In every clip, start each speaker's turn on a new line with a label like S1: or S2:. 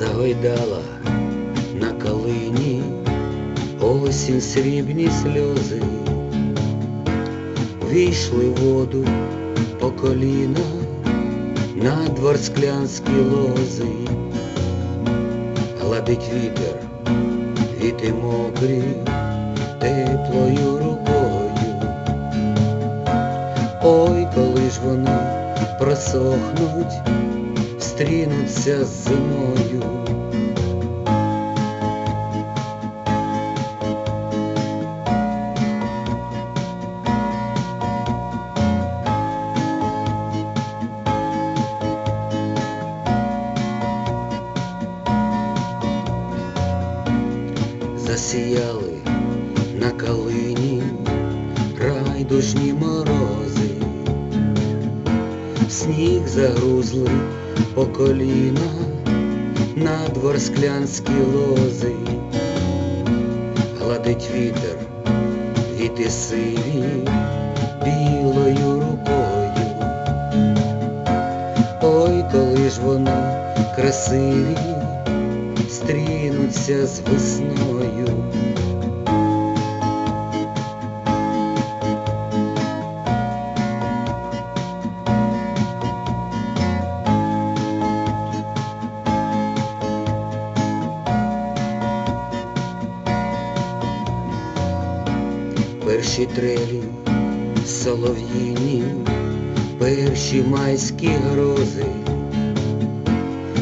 S1: загойдала на калині осінь срібні сльози, війшли в воду по коліна на двор склянські лози, гладить вітер, віти мокрі теплою рукою. Ой, коли ж вони просохнуть, стрінуться з зимою. Засіяли на калині райдужні морози, сніг загрузли по коліна на двор склянські лози, гладить вітер, віти сиві білою рукою. Ой, коли ж вони красиві, стрінуться з весною. Перші трелі солов'їні, перші майські грози,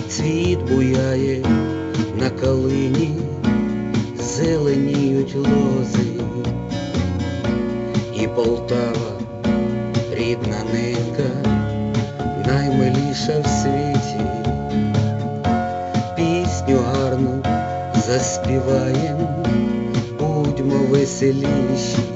S1: цвіт буяє на калині, зеленіють лози, і Полтава, рідна ненька, наймиліша в світі, пісню гарну заспіваєм, будьмо веселіші.